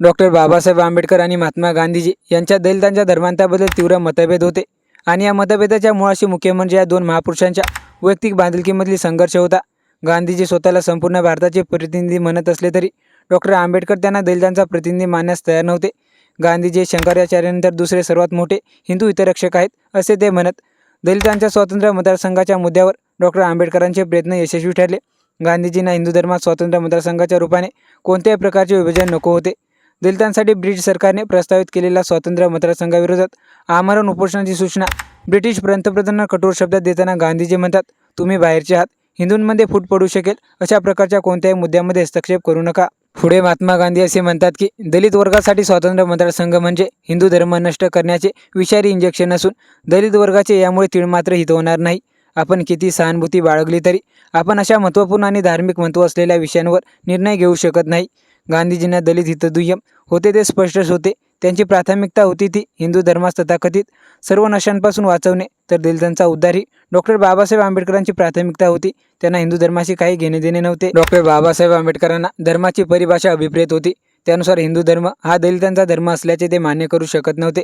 Doctor Babasaheb Ambedkar आणि महात्मा गांधीजी यांच्या दलितांच्या धर्मांताबद्दल तीव्र मतभेद होते. आणि या मतभेदाच्या मुळाशी मुख्य म्हणजे या दोन महापुरुषांच्या वैयक्तिक बांधिलकीमधील संघर्ष होता. गांधीजी स्वतःला संपूर्ण भारताचे प्रतिनिधी म्हणत असले तरी डॉक्टर आंबेडकर त्यांना दलितांचा प्रतिनिधी मानण्यास तयार नव्हते. गांधीजी शंकराचार्यानंतर दुसरे सर्वात मोठे हिंदू हितरक्षक आहेत असे ते म्हणत दलितांच्या स्वातंत्र्य मतदारसंघाच्या मुद्द्यावर डॉक्टर आंबेडकरांचे प्रयत्न यशस्वी ठरले. गांधीजींना हिंदू धर्मात स्वातंत्र्य मतदारसंघाच्या रूपाने कोणत्याही प्रकारचे विभाजन नको होते. दलितांसाठी ब्रिटिश सरकारने प्रस्तावित केलेल्या स्वातंत्र्य मतदारसंघाविरोधात आमरण उपोषणाची सूचना ब्रिटिश पंतप्रधानांना कठोर शब्दात देताना गांधीजी म्हणतात तुम्ही बाहेरचे आहात. हिंदूंमध्ये फूट पडू शकेल. अशा प्रकारच्या कोणत्याही मुद्द्यामध्ये हस्तक्षेप करू नका पुढे महात्मा गांधी असे म्हणतात की दलित वर्गासाठी स्वातंत्र्य मतदारसंघ म्हणजे हिंदू धर्म नष्ट करण्याचे विषारी इंजेक्शन असून दलित वर्गाचे यामुळे तीळ मात्र हित होणार नाही. आपण किती सहानुभूती बाळगली तरी आपण अशा महत्त्वपूर्ण आणि धार्मिक महत्त्व असलेल्या विषयांवर निर्णय घेऊ शकत नाही. गांधीजींना दलित हितदुय्यम होते ते स्पष्टच होते. त्यांची प्राथमिकता होती ती हिंदू धर्मास तथाकथित. सर्व नशांपासून वाचवणे तर दलितांचा उद्धार ही डॉक्टर बाबासाहेब आंबेडकरांची प्राथमिकता होती. त्यांना हिंदू धर्माशी काही घेणे देणे नव्हते. डॉक्टर बाबासाहेब आंबेडकरांना धर्माची परिभाषा अभिप्रेत होती. त्यानुसार हिंदू धर्म हा दलितांचा धर्म असल्याचे ते मान्य करू शकत नव्हते.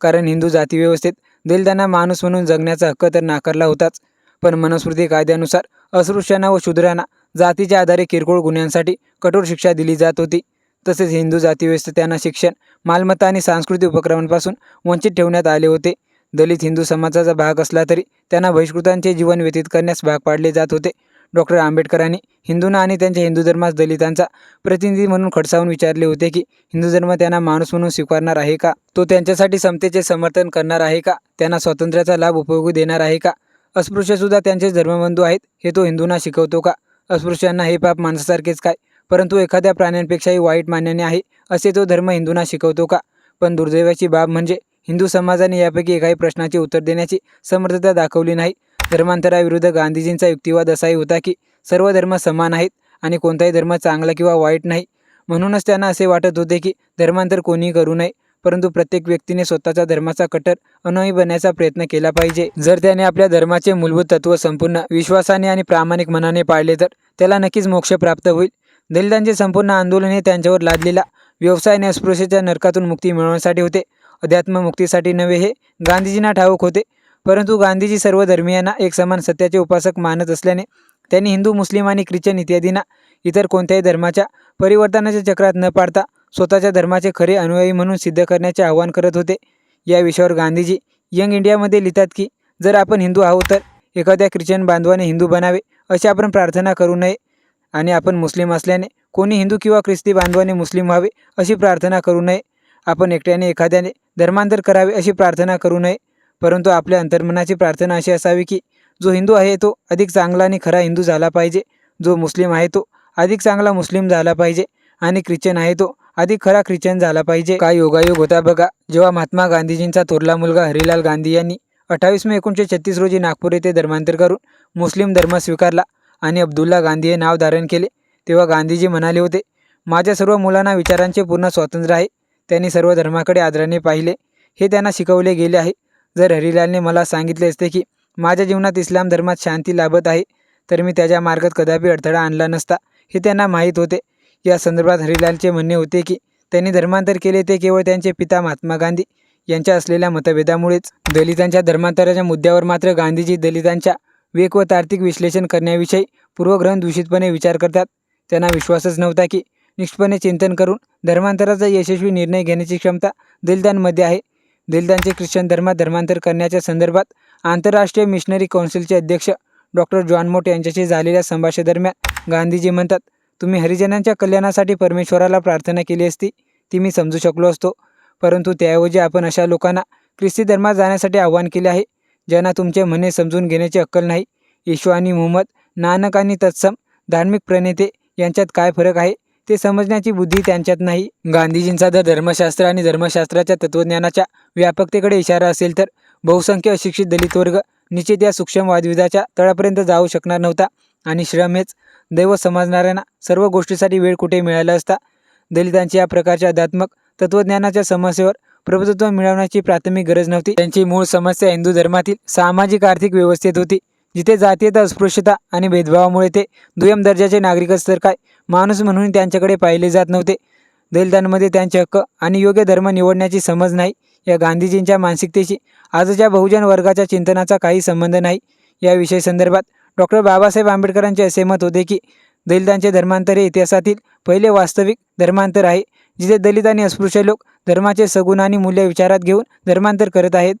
कारण हिंदू जातीव्यवस्थेत दलितांना माणूस म्हणून जगण्याचा हक्क तर नाकारला होताच. पण मनुस्मृती कायद्यानुसार अस्पृश्यांना व शूद्रांना जातीच्या आधारे किरकोळ गुन्ह्यांसाठी कठोर शिक्षा दिली जात होती. तसेच हिंदू जातीव्यवस्थेत त्यांना शिक्षण मालमत्ता आणि सांस्कृतिक उपक्रमांपासून वंचित ठेवण्यात आले होते. दलित हिंदू समाजाचा भाग असला तरी त्यांना बहिष्कृतांचे जीवन व्यतीत करण्यास भाग पाडले जात होते. डॉक्टर आंबेडकरांनी हिंदूंना आणि त्यांच्या हिंदू धर्मास दलितांचा प्रतिनिधी म्हणून खडसावून विचारले होते की हिंदू धर्म त्यांना माणूस म्हणून स्वीकारणार आहे का? तो त्यांच्यासाठी समतेचे समर्थन करणार आहे का? त्यांना स्वातंत्र्याचा लाभ उपयोगी देणार आहे का? अस्पृश्यसुद्धा त्यांचे धर्मबंधू आहेत हे तो हिंदूंना शिकवतो का? अस्पृश्यांना हे पाप माणसासारखेच काय? परंतु एखाद्या प्राण्यांपेक्षाही वाईट मानण्याने आहे असे तो धर्म हिंदूंना शिकवतो का? पण दुर्दैवाची बाब म्हणजे हिंदू समाजाने यापैकी एकाही प्रश्नाचे उत्तर देण्याची समर्थता दाखवली नाही. धर्मांतराविरुद्ध गांधीजींचा युक्तिवाद असाही होता की सर्व धर्म समान आहेत आणि कोणताही धर्म चांगला किंवा वाईट नाही. म्हणूनच त्यांना असे वाटत होते की धर्मांतर कोणीही करू नये. परंतु प्रत्येक व्यक्तीने स्वतःचा धर्माचा कट्टर अनुयायी बनण्याचा प्रयत्न केला पाहिजे. जर त्याने आपल्या धर्माचे मूलभूत तत्व संपूर्ण विश्वासाने आणि प्रामाणिक मनाने पाळले तर त्याला नक्कीच मोक्ष प्राप्त होईल. दलितांचे संपूर्ण आंदोलन हे त्यांच्यावर लादलेला व्यवसाय आणि अस्पृश्येच्या नरकातून मुक्ती मिळवण्यासाठी होते. अध्यात्म मुक्तीसाठी नव्हे हे गांधीजींना ठाऊक होते. परंतु गांधीजी सर्व धर्मियांना एक समान सत्याचे उपासक मानत असल्याने त्यांनी हिंदू मुस्लिम आणि ख्रिश्चन इत्यादींना इतर कोणत्याही धर्माच्या परिवर्तनाच्या चक्रात न पाडता स्वतःच्या धर्माचे खरे अनुयायी म्हणून सिद्ध करण्याचे आवाहन करत होते. या विषयावर गांधीजी यंग इंडियामध्ये लिहितात की जर आपण हिंदू आहोत तर एखाद्या ख्रिश्चन बांधवाने हिंदू बनावे अशी आपण प्रार्थना करू नये. आणि आपण मुस्लिम असल्याने कोणी हिंदू किंवा ख्रिस्ती बांधवाने मुस्लिम व्हावे अशी प्रार्थना करू नये. आपण एकट्याने एखाद्याने धर्मांतर करावे अशी प्रार्थना करू नये. परंतु आपल्या अंतर्मनाची प्रार्थना अशी असावी की जो हिंदू आहे तो अधिक चांगला आणि खरा हिंदू झाला पाहिजे. जो मुस्लिम आहे तो अधिक चांगला मुस्लिम झाला पाहिजे. आणि ख्रिश्चन आहे तो आधी खरा ख्रिश्चन झाला पाहिजे. काय योगायोग होता बघा. जेव्हा महात्मा गांधीजींचा थोरला मुलगा हरिलाल गांधी यांनी अठ्ठावीस मे एकोणीसशे छत्तीस रोजी नागपूर येथे धर्मांतर करून मुस्लिम धर्म स्वीकारला आणि अब्दुल्ला गांधी हे नाव धारण केले तेव्हा गांधीजी म्हणाले होते माझ्या सर्व मुलांना विचारांचे पूर्ण स्वातंत्र्य आहे. त्यांनी सर्व धर्माकडे आदराने पाहिले. हे त्यांना शिकवले गेले आहे. जर हरिलालने मला सांगितले असते की माझ्या जीवनात इस्लाम धर्मात शांती लाभत आहे तर मी त्याच्या मार्गात कदापि अडथळा आणला नसता. हे त्यांना माहीत होते. या संदर्भात हरिलालचे म्हणणे होते की त्यांनी धर्मांतर केले ते केवळ त्यांचे पिता महात्मा गांधी यांच्या असलेल्या मतभेदामुळेच. दलितांच्या धर्मांतराच्या मुद्द्यावर मात्र गांधीजी दलितांच्या वेग व तार्किक विश्लेषण करण्याविषयी पूर्वग्रहण दूषितपणे विचार करतात. त्यांना विश्वासच नव्हता की निष्ठपणे चिंतन करून धर्मांतराचा यशस्वी निर्णय घेण्याची क्षमता दलितांमध्ये आहे. दलितांचे ख्रिश्चन धर्मात धर्मांतर करण्याच्या संदर्भात आंतरराष्ट्रीय मिशनरी कौन्सिलचे अध्यक्ष डॉक्टर जॉन मोट यांच्याशी झालेल्या संभाषणादरम्यान गांधीजी म्हणतात तुम्ही हरिजनांच्या कल्याणासाठी परमेश्वराला प्रार्थना केली असती ती मी समजू शकलो असतो. परंतु त्याऐवजी आपण अशा लोकांना ख्रिस्ती धर्मात जाण्यासाठी आवाहन केले आहे ज्यांना तुमचे म्हणणे समजून घेण्याची अक्कल नाही. येशू आणि मुहम्मद नानक आणि तत्सम धार्मिक प्रणेते यांच्यात काय फरक आहे? ते समजण्याची बुद्धी त्यांच्यात नाही. गांधीजींचा जर धर्मशास्त्र आणि धर्मशास्त्राच्या तत्त्वज्ञानाच्या व्यापकतेकडे इशारा असेल तर बहुसंख्य अशिक्षित दलित वर्ग निश्चित या सूक्ष्म वादविदाच्या तळापर्यंत जाऊ शकणार नव्हता. आणि श्रम हेच दैव समजणाऱ्यांना सर्व गोष्टीसाठी वेळ कुठे मिळाला असता? दलितांची या प्रकारच्या अध्यात्मक तत्त्वज्ञानाच्या समस्येवर प्रभुत्व मिळवण्याची प्राथमिक गरज नव्हती. त्यांची मूळ समस्या हिंदू धर्मातील सामाजिक आर्थिक व्यवस्थेत होती जिथे जातीयता अस्पृश्यता आणि भेदभावामुळे ते दुय्यम दर्जाचे नागरिकच तर काय? माणूस म्हणून त्यांच्याकडे पाहिले जात नव्हते. दलितांमध्ये त्यांचे हक्क आणि योग्य धर्म निवडण्याची समज नाही. या गांधीजींच्या मानसिकतेशी आजच्या बहुजन वर्गाच्या चिंतनाचा काही संबंध नाही. या विषय संदर्भात डॉक्टर बाबासाहेब आंबेडकरांचे असे मत होते की दलितांचे धर्मांतर हे इतिहासातील पहिले वास्तविक धर्मांतर आहे जिथे दलित आणि अस्पृश्य लोक धर्माचे सगुण आणि मूल्य विचारात घेऊन धर्मांतर करत आहेत.